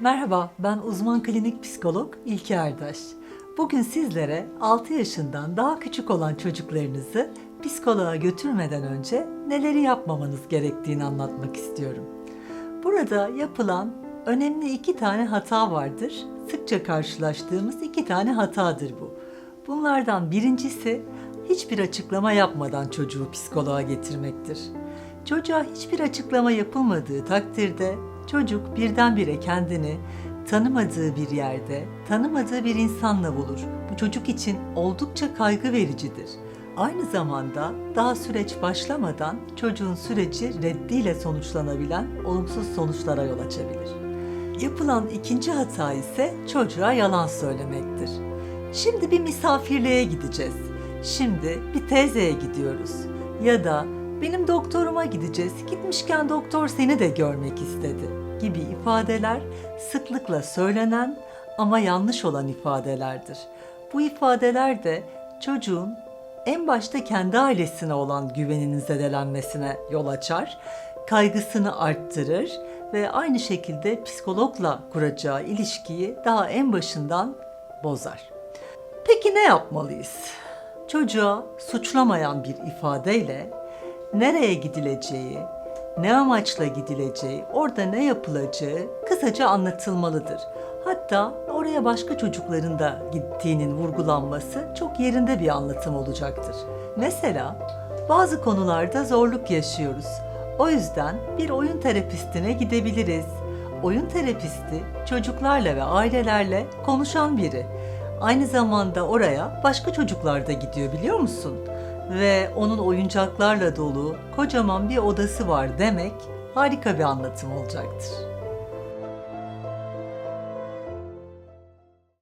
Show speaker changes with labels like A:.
A: Merhaba, ben uzman klinik psikolog İlki Erdaş. Bugün sizlere 6 yaşından daha küçük olan çocuklarınızı psikoloğa götürmeden önce neleri yapmamanız gerektiğini anlatmak istiyorum. Burada yapılan önemli iki tane hata vardır. Sıkça karşılaştığımız iki tane hatadır bu. Bunlardan birincisi hiçbir açıklama yapmadan çocuğu psikoloğa getirmektir. Çocuğa hiçbir açıklama yapılmadığı takdirde çocuk birdenbire kendini tanımadığı bir yerde, tanımadığı bir insanla bulur. Bu çocuk için oldukça kaygı vericidir. Aynı zamanda daha süreç başlamadan çocuğun süreci reddiyle sonuçlanabilen olumsuz sonuçlara yol açabilir. Yapılan ikinci hata ise çocuğa yalan söylemektir. Şimdi bir misafirliğe gideceğiz. Şimdi bir teyzeye gidiyoruz. Ya da benim doktoruma gideceğiz. Gitmişken doktor seni de görmek istedi gibi ifadeler sıklıkla söylenen ama yanlış olan ifadelerdir. Bu ifadeler de çocuğun en başta kendi ailesine olan güveninin zedelenmesine yol açar, kaygısını arttırır ve aynı şekilde psikologla kuracağı ilişkiyi daha en başından bozar. Peki ne yapmalıyız? Çocuğa suçlamayan bir ifadeyle nereye gidileceği, ne amaçla gidileceği, orada ne yapılacağı kısaca anlatılmalıdır. Hatta oraya başka çocukların da gittiğinin vurgulanması çok yerinde bir anlatım olacaktır. Mesela bazı konularda zorluk yaşıyoruz. O yüzden bir oyun terapistine gidebiliriz. Oyun terapisti çocuklarla ve ailelerle konuşan biri. Aynı zamanda oraya başka çocuklar da gidiyor biliyor musun? Ve onun oyuncaklarla dolu kocaman bir odası var demek harika bir anlatım olacaktır.